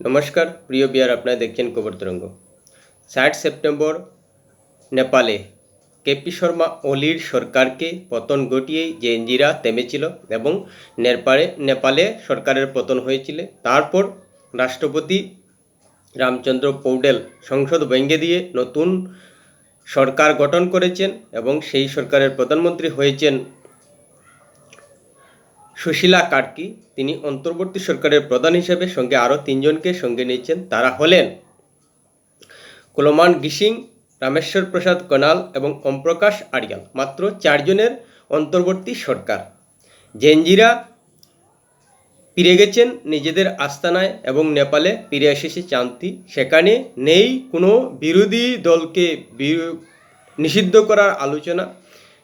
নমস্কার, প্রিয় বিয়ার, আপনারা দেখছেন খবর তরঙ্গ। ষাট সেপ্টেম্বর, নেপালে কেপি শর্মা ওলির সরকারকে পতন ঘটিয়েই জেনজিরা থেমেছিল এবং নেপালে নেপালে সরকারের পতন হয়েছিল। তারপর রাষ্ট্রপতি রামচন্দ্র পৌডেল সংসদ ভেঙে দিয়ে নতুন সরকার গঠন করেছেন এবং সেই সরকারের প্রধানমন্ত্রী হয়েছেন সুশীলা কার্কি, তিনি অন্তর্বর্তী সরকারের প্রধান হিসেবে সঙ্গে আরও তিনজনকে সঙ্গে নিয়েছেন। তারা হলেন কুলমান গিসিং, রামেশ্বর প্রসাদ কনাল এবং ওমপ্রকাশ আড়িয়াল, মাত্র চারজনের অন্তর্বর্তী সরকার। জেনজিরা ফিরে গেছেন নিজেদের আস্তানায় এবং নেপালে ফিরে এসেছে চান্তি সেখানে নেই কোনো বিরোধী দলকে নিষিদ্ধ করার আলোচনা,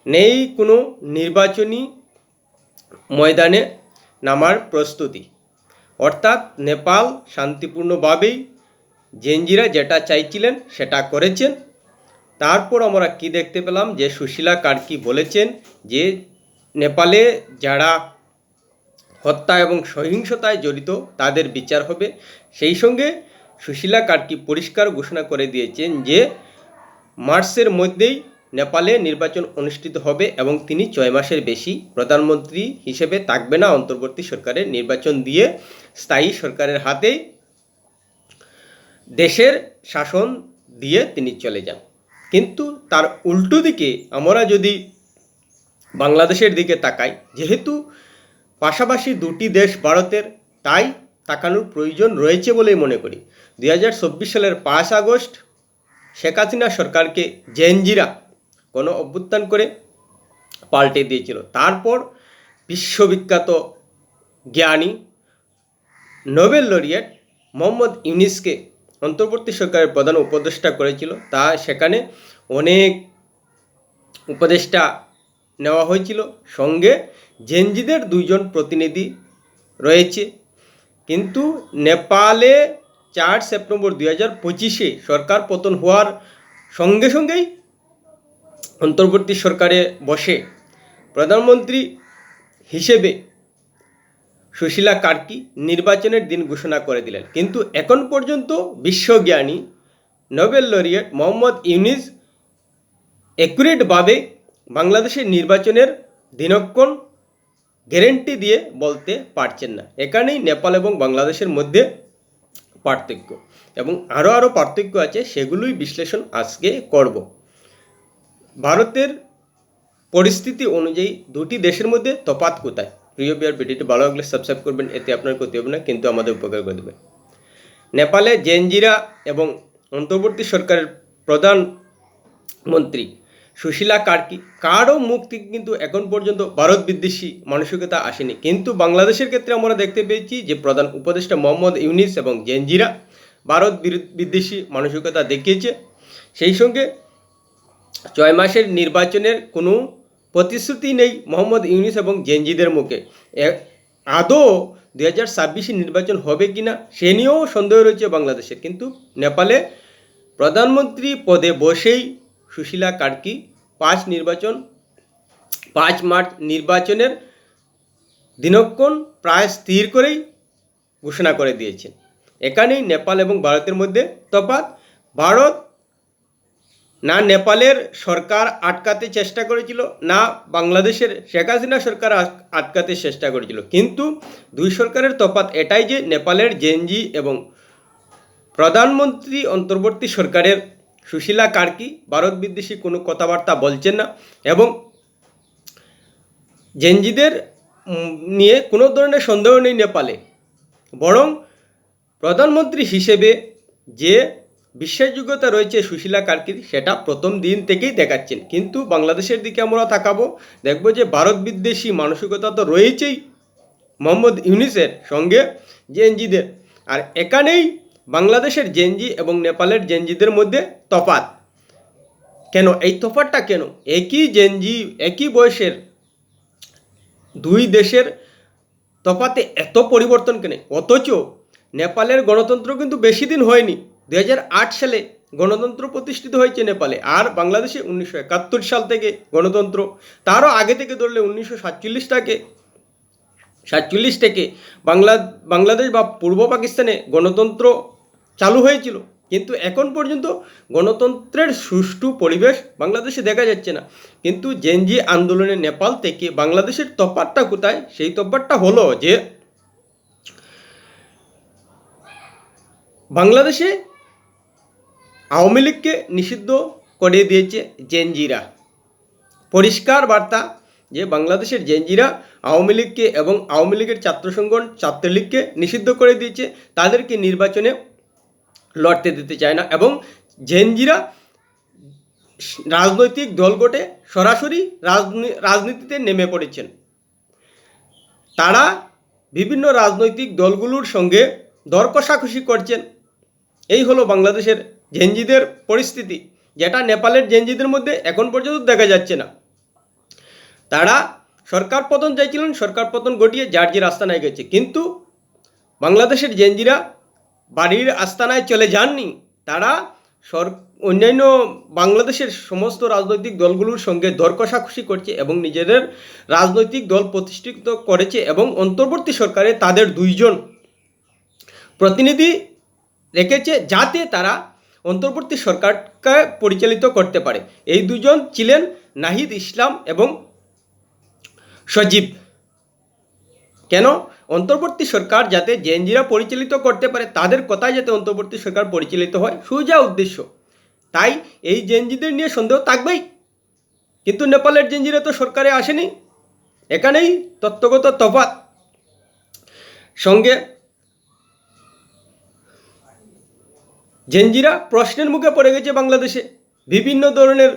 নেই কোনো নির্বাচনী ময়দানে নামার প্রস্তুতি। অর্থাৎ নেপাল শান্তিপূর্ণভাবেই জেনজিরা যেটা চাইছিলেন সেটা করেছেন। তারপর আমরা কি দেখতে পেলাম যে সুশীলা কার্কি বলেছেন যে নেপালে যারা হত্যা এবং সহিংসতায় জড়িত তাদের বিচার হবে। সেই সঙ্গে সুশীলা কার্কি পরিষ্কার ঘোষণা করে দিয়েছেন যে মার্চের মধ্যেই নেপালে নির্বাচন অনুষ্ঠিত হবে এবং তিনি ছয় মাসের বেশি প্রধানমন্ত্রী হিসেবে থাকবে না অন্তর্বর্তী সরকারের নির্বাচন দিয়ে স্থায়ী সরকারের হাতে দেশের শাসন দিয়ে তিনি চলে যান। কিন্তু তার উল্টো দিকে আমরা যদি বাংলাদেশের দিকে তাকাই, যেহেতু পাশাপাশি দুটি দেশ ভারতের, তাই তাকানোর প্রয়োজন রয়েছে বলেই মনে করি। দুই হাজার চব্বিশ সালের পাঁচ আগস্ট শেখ হাসিনা সরকারকে জেনজিরা কোনো অভ্যুত্থান করে পাল্টে দিয়েছিল। তারপর বিশ্ববিখ্যাত জ্ঞানী, নোবেল লরিয়েট মোহাম্মদ ইউনিসকে অন্তর্বর্তী সরকারের প্রধান উপদেষ্টা করেছিল। তা সেখানে অনেক উপদেষ্টা নেওয়া হয়েছিল। সঙ্গে জেনজিদের দুইজন প্রতিনিধি রয়েছে। কিন্তু নেপালে চার সেপ্টেম্বর দুই হাজার পঁচিশে সরকার পতন হওয়ার সঙ্গে সঙ্গেই অন্তর্বর্তী সরকারে বসে প্রধানমন্ত্রী হিসেবে সুশীলা কার্কি নির্বাচনের দিন ঘোষণা করে দিলেন। কিন্তু এখন পর্যন্ত বিশ্বজ্ঞানী, নোবেল লরিয়েট মোহাম্মদ ইউনিস অ্যাকুরেটভাবে বাংলাদেশের নির্বাচনের দিনক্ষণ গ্যারেন্টি দিয়ে বলতে পারছেন না। এখানেই নেপাল এবং বাংলাদেশের মধ্যে পার্থক্য এবং আরও আরও পার্থক্য আছে, সেগুলোই বিশ্লেষণ আজকে করব। ভারতের পরিস্থিতি অনুযায়ী দুটি দেশের মধ্যে তফাৎ কোথায়? প্রিয় বিয়ার ভিডিওটি ভালো লাগলে সাবস্ক্রাইব করবেন, এতে আপনার ক্ষতি হবে না, কিন্তু আমাদের উপকার করে দেবে। নেপালে জেনজিরা এবং অন্তর্বর্তী সরকারের প্রধান মন্ত্রী সুশীলা কার্কি, কারও মুখ থেকে কিন্তু এখন পর্যন্ত ভারত বিদ্বেষী মানসিকতা আসেনি। কিন্তু বাংলাদেশের ক্ষেত্রে আমরা দেখতে পেয়েছি যে প্রধান উপদেষ্টা মোহাম্মদ ইউনিস এবং জেনজিরা ভারত বিদ্বেষী মানসিকতা দেখিয়েছে। সেই সঙ্গে ছয় মাসের নির্বাচনের কোনো প্রতিশ্রুতি নেই মোহাম্মদ ইউনিস এবং জেনজিদের মুখে। আদৌ দু হাজার ছাব্বিশে নির্বাচন হবে কি না সে নিয়েও সন্দেহ রয়েছে বাংলাদেশের। কিন্তু নেপালে প্রধানমন্ত্রী পদে বসেই সুশীলা কার্কি পাঁচ নির্বাচন, পাঁচ মার্চ নির্বাচনের দিনক্ষণ প্রায় স্থির করেই ঘোষণা করে দিয়েছেন। এখানেই নেপাল এবং ভারতের মধ্যে তফাৎ। ভারত না নেপালের সরকার আটকাতে চেষ্টা করেছিল, না বাংলাদেশের শেখ হাসিনা সরকার আটকাতে চেষ্টা করেছিল। কিন্তু দুই সরকারের তফাৎ এটাই যে নেপালের জেনজি এবং প্রধানমন্ত্রী অন্তর্বর্তী সরকারের সুশীলা কার্কি ভারত বিদ্বেষী কোনো কথাবার্তা বলছেন না এবং জেনজিদের নিয়ে কোনো ধরনের সন্দেহ নেই নেপালে। বরং প্রধানমন্ত্রী হিসেবে যে বিশ্বাসযোগ্যতা রয়েছে সুশীলা কার্কির, সেটা প্রথম দিন থেকেই দেখাচ্ছেন। কিন্তু বাংলাদেশের দিকে আমরা তাকাবো, দেখব যে ভারত বিদ্বেষী মানসিকতা তো রয়েছেই। মোহাম্মদ ইউনিসের সঙ্গে জেনজিদের। আর এখানেই বাংলাদেশের জেনজি এবং নেপালের জেনজিদের মধ্যে তফাৎ। কেন? এই তফাৎটা কেন? একই জেনজি, একই বয়সের দুই দেশের তফাতে এত পরিবর্তন কেন? অথচ নেপালের গণতন্ত্র কিন্তু বেশি দিন হয়নি। দুই হাজার আট সালে গণতন্ত্র প্রতিষ্ঠিত হয়েছে নেপালে আর বাংলাদেশে উনিশশো একাত্তর সাল থেকে গণতন্ত্র। তারও আগে থেকে ধরলে উনিশশো সাতচল্লিশ থেকে সাতচল্লিশ থেকে বাংলা, বাংলাদেশ বা পূর্ব পাকিস্তানে গণতন্ত্র চালু হয়েছিল। কিন্তু এখন পর্যন্ত গণতন্ত্রের সুষ্ঠু পরিবেশ বাংলাদেশে দেখা যাচ্ছে না। কিন্তু জেনজি আন্দোলনে নেপাল থেকে বাংলাদেশের তফাতটা কোথায়? সেই তফাতটা হলো যে, বাংলাদেশে আওয়ামী লীগকে নিষিদ্ধ করে দিয়েছে জেনজিরা। পরিষ্কার বার্তা যে বাংলাদেশের জেনজিরা আওয়ামী লীগকে এবং আওয়ামী লীগের ছাত্র সংগঠন, ছাত্রলীগকে নিষিদ্ধ করে দিয়েছে, তাদেরকে নির্বাচনে লড়তে দিতে চায় না এবং জেনজিরা রাজনৈতিক দল গোটে সরাসরি রাজনী- রাজনীতিতে নেমে পড়েছেন। তারা বিভিন্ন রাজনৈতিক দলগুলোর সঙ্গে দর কষাকষি করছেন। এই হলো বাংলাদেশের জেনজিদের পরিস্থিতি, যেটা নেপালের জেনজিদের মধ্যে এখন পর্যন্ত দেখা যাচ্ছে না। তারা সরকার পতন চাইছিলেন, সরকার পতন ঘটিয়ে যার যে আস্তানায় গেছে। কিন্তু বাংলাদেশের জেনজিরা বাড়ির আস্তানায় চলে যাননি। তারা সর, অন্যান্য বাংলাদেশের সমস্ত রাজনৈতিক দলগুলোর সঙ্গে দর কষাকষি করছে এবং নিজেদের রাজনৈতিক দল প্রতিষ্ঠিত করেছে এবং অন্তর্বর্তী সরকারে তাদের দুইজন প্রতিনিধি রেখেছে যাতে তারা অন্তর্বর্তী সরকারকে পরিচালিত করতে পারে। এই দুজন ছিলেন নাহিদ ইসলাম এবং সজীব। কেন? অন্তর্বর্তী সরকার যাতে জেনজিরা পরিচালিত করতে পারে, তাদের কথায় যাতে অন্তর্বর্তী সরকার পরিচালিত হয়, সুজা উদ্দেশ্য। তাই এই জেনজিদের নিয়ে সন্দেহ থাকবেই। কিন্তু নেপালের জেনজিরা তো সরকারে আসেনি। এখানেই তত্ত্বগত তফাৎ। সঙ্গে জেনজিরা প্রশ্নের মুখে পড়ে গেছে বাংলাদেশে। বিভিন্ন ধরনের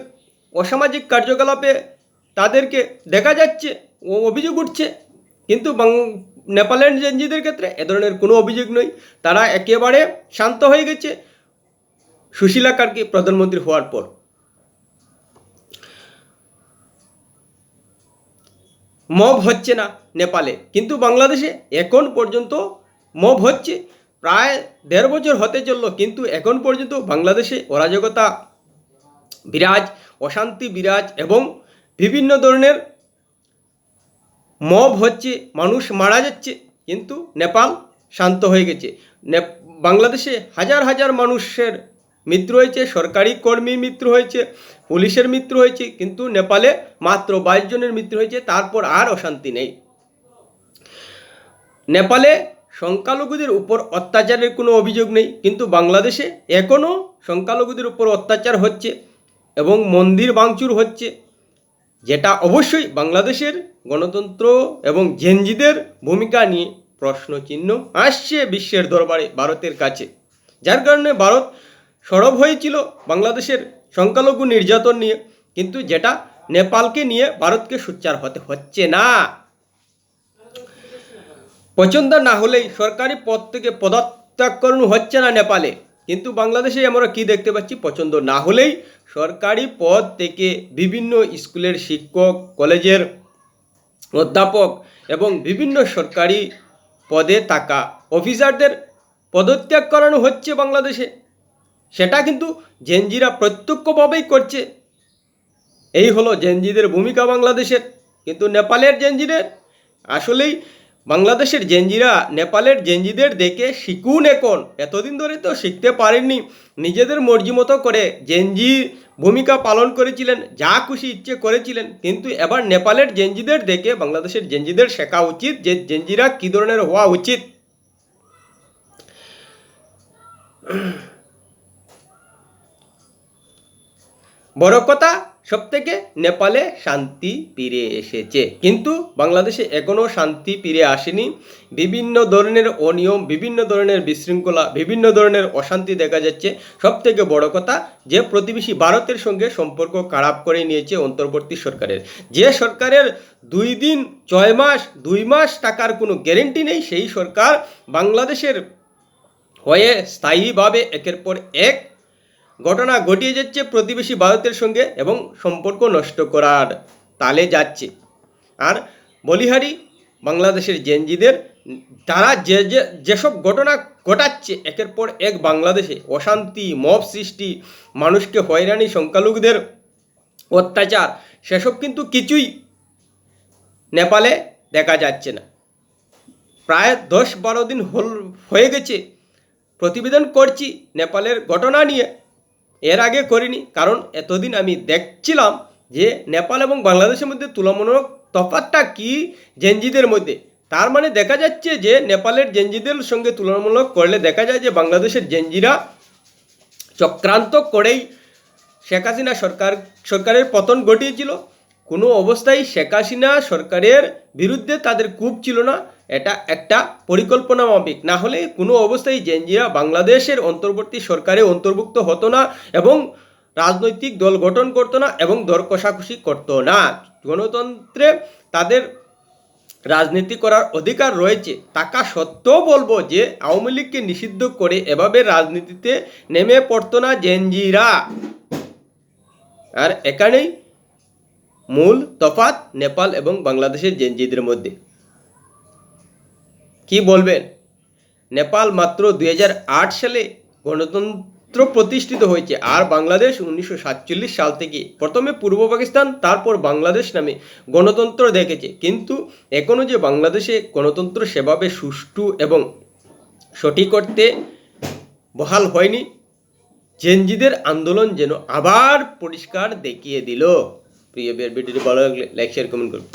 অসামাজিক কার্যকলাপে তাদেরকে দেখা যাচ্ছে ও অভিযোগ উঠছে। কিন্তু নেপালের জেনজিদের ক্ষেত্রে এ ধরনের কোনো অভিযোগ নেই। তারা একেবারে শান্ত হয়ে গেছে। সুশীলা কার্কি প্রধানমন্ত্রী হওয়ার পর। মব হচ্ছে না নেপালে। কিন্তু বাংলাদেশে এখন পর্যন্ত মব হচ্ছে। প্রায় দেড় বছর হতে চলল, কিন্তু এখন পর্যন্ত বাংলাদেশে অরাজকতা, বিরাজ, অশান্তি, বিরাজ এবং বিভিন্ন ধরনের মব হচ্ছে, মানুষ মারা যাচ্ছে, কিন্তু নেপাল শান্ত হয়ে গেছে। বাংলাদেশে হাজার হাজার মানুষের মৃত্যু হয়েছে, সরকারি কর্মীর মৃত্যু হয়েছে, পুলিশের মৃত্যু হয়েছে, কিন্তু নেপালে মাত্র বাইশ জনের মৃত্যু হয়েছে, তারপর আর অশান্তি নেই। নেপালে সংখ্যালঘুদের উপর অত্যাচারের কোনো অভিযোগ নেই, কিন্তু বাংলাদেশে এখনও সংখ্যালঘুদের উপর অত্যাচার হচ্ছে এবং মন্দির ভাঙচুর হচ্ছে, যেটা অবশ্যই বাংলাদেশের গণতন্ত্র এবং জেনজিদের ভূমিকা নিয়ে প্রশ্নচিহ্ন আসছে বিশ্বের দরবারে ভারতের কাছে। যার কারণে ভারত সরব হয়েছিল বাংলাদেশের সংখ্যালঘু নির্যাতন নিয়ে, কিন্তু যেটা নেপালকে নিয়ে ভারতকে সোচ্চার হতে হচ্ছে না। পছন্দ না হলেই সরকারি পদ থেকে পদত্যাগ করানো হচ্ছে না নেপালে। কিন্তু বাংলাদেশে আমরা কি দেখতে পাচ্ছি? পছন্দ না হলেই সরকারি পদ থেকে বিভিন্ন স্কুলের শিক্ষক, কলেজের অধ্যাপক এবং বিভিন্ন সরকারি পদে থাকা অফিসারদের পদত্যাগ করানো হচ্ছে বাংলাদেশে। সেটা কিন্তু জেনজিরা প্রত্যক্ষভাবেই করছে। এই হলো জেনজিদের ভূমিকা বাংলাদেশের। কিন্তু নেপালের জেনজিদের আসলেই বাংলাদেশের জেঞ্জিরা নেপালের জেঞ্জিদের দেখে শিখুন এখন। এতদিন ধরে তো শিখতে পারেননি। নিজেদের মর্জি মতো করে জেনজি ভূমিকা পালন করেছিলেন, যা খুশি ইচ্ছে করেছিলেন। কিন্তু এবার নেপালের জেঞ্জিদের দেখে বাংলাদেশের জেঞ্জিদের শেখা উচিত যে জেঞ্জিরা কী ধরনের হওয়া উচিত। বড় কথা সব থেকে নেপালে শান্তি ফিরে এসেছে। কিন্তু বাংলাদেশে এখনও শান্তি ফিরে আসেনি। বিভিন্ন ধরনের অনিয়ম, বিভিন্ন ধরনের বিশৃঙ্খলা, বিভিন্ন ধরনের অশান্তি দেখা যাচ্ছে। সব থেকে বড় কথা, যে প্রতিবেশী ভারতের সঙ্গে সম্পর্ক খারাপ করে নিয়েছে অন্তর্বর্তী সরকারের। যে সরকারের দুই দিন, ছয় মাস, দুই মাস টাকার কোনো গ্যারেন্টি নেই, সেই সরকার বাংলাদেশের হয়ে স্থায়ীভাবে একের পর এক ঘটনা ঘটিয়ে যাচ্ছে প্রতিবেশী ভারতের সঙ্গে এবং সম্পর্ক নষ্ট করার তালে যাচ্ছে। আর বলিহারি বাংলাদেশের জেনজিদের তারা যে যে, যেসব ঘটনা ঘটাচ্ছে, একের পর এক বাংলাদেশে অশান্তি, মব সৃষ্টি, মানুষকে হয়রানি, সংখ্যালঘুদের অত্যাচার, সেসব কিন্তু কিছুই নেপালে দেখা যাচ্ছে না। প্রায় দশ বারো দিন হল, হয়ে গেছে। প্রতিবেদন করছি নেপালের ঘটনা নিয়ে। এর আগে করিনি, কারণ এতদিন আমি দেখছিলাম যে নেপাল এবং বাংলাদেশের মধ্যে তুলনামূলক তফাৎটা কি জেনজিদের মধ্যে। তার মানে দেখা যাচ্ছে যে নেপালের জেনজিদের সঙ্গে তুলনামূলক করলে দেখা যায় যে বাংলাদেশের জেনজিরা চক্রান্ত করেই শেখ হাসিনা সরকার, সরকারের পতন ঘটিয়েছিল। কোনো অবস্থায় শেখ হাসিনা সরকারের বিরুদ্ধে তাদের কূপ ছিল না। এটা একটা পরিকল্পনা মাফিক। না হলে কোনো অবস্থায় জেনজিরা বাংলাদেশের অন্তর্বর্তী সরকারে অন্তর্ভুক্ত হতো না এবং রাজনৈতিক দল গঠন করতো না এবং দর কষাকষি করতো না। গণতন্ত্রে তাদের রাজনীতি করার অধিকার রয়েছে। টাকা সত্ত্বেও বলব যে, আওয়ামী লীগকে নিষিদ্ধ করে এভাবে রাজনীতিতে নেমে পড়তো না জেনজিরা। আর এখানেই মূল তফাত নেপাল এবং বাংলাদেশের জেনজিদের মধ্যে। কি বলবেন? নেপাল মাত্র দু হাজার আট সালে গণতন্ত্র প্রতিষ্ঠিত হয়েছে আর বাংলাদেশ উনিশশো সাতচল্লিশ সাল থেকে। প্রথমে পূর্ব পাকিস্তান, তারপর বাংলাদেশ নামে গণতন্ত্র দেখেছে। কিন্তু এখনও যে বাংলাদেশে গণতন্ত্র সেভাবে সুষ্ঠু এবং সঠিক করতে বহাল হয়নি, জেনজিদের আন্দোলন যেন আবার পরিষ্কার দেখিয়ে দিল। প্রিয় বিয়ার ভিডিওটি ভালো লাগলে লাইক শেয়ার কমেন্ট করুন।